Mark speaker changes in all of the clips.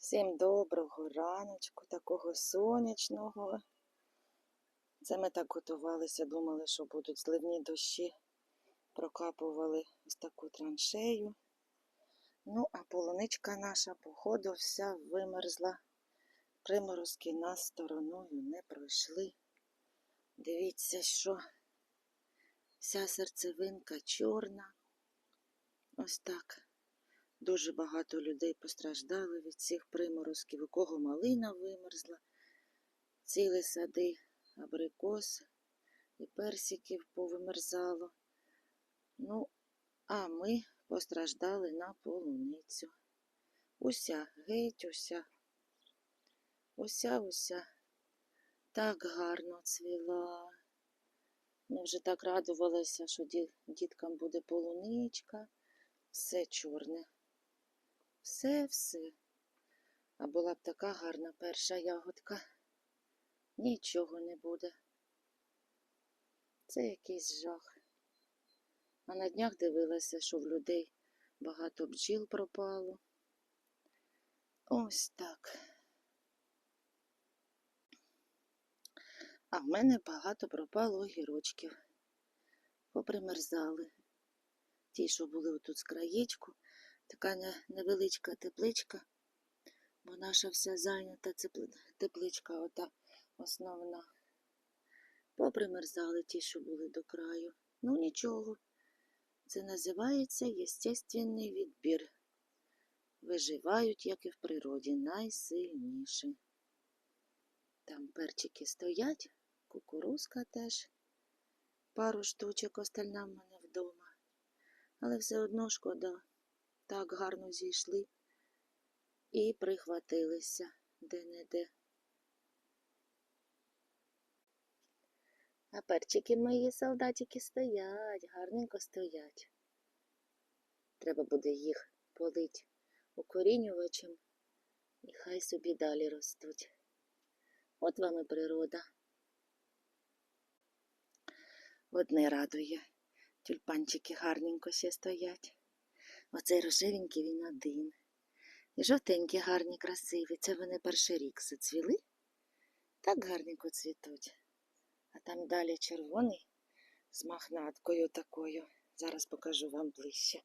Speaker 1: Всім доброго раночку, такого сонячного. Це ми так готувалися, думали, що будуть зливні дощі. Прокапували ось таку траншею. Ну, а полуничка наша, походу, вся вимерзла. Приморозки нас стороною не пройшли. Дивіться, що вся серцевинка чорна. Ось так. Дуже багато людей постраждали від цих приморозків, у кого малина вимерзла, цілі сади абрикос і персиків повимерзало. Ну, а ми постраждали на полуницю. Уся, геть, уся, уся, уся так гарно цвіла. Ми вже так радувалися, що діткам буде полуничка, все чорне. Все-все. А була б така гарна перша ягодка. Нічого не буде. Це якийсь жах. А на днях дивилася, що в людей багато бджіл пропало. Ось так. А в мене багато пропало огірочків. Попримерзали. Ті, що були отут з краєчку, така невеличка тепличка, бо наша вся зайнята тепличка, ота основна. Попримерзали ті, що були до краю. Ну нічого. Це називається єстественний відбір. Виживають, як і в природі, найсильніші. Там перчики стоять, кукурузка теж. Пару штучок остальна в мене вдома. Але все одно шкода. Так гарно зійшли і прихватилися де-не-де. А перчики мої солдатики стоять, гарненько стоять. Треба буде їх полить укорінювачем, і хай собі далі ростуть. От вам і природа. Одне радує. Тюльпанчики гарненько ще стоять. Оцей рожевенький він один. І жовтенькі гарні, красиві. Це вони перший рік зацвіли. Так гарненько цвітуть. А там далі червоний з махнаткою такою. Зараз покажу вам ближче.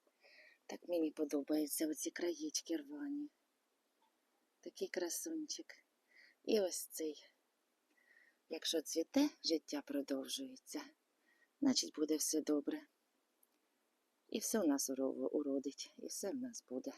Speaker 1: Так мені подобаються оці краєчки рвані. Такий красунчик. І ось цей. Якщо цвіте, життя продовжується. Значить, буде все добре. І все у нас уродить, і все в нас буде.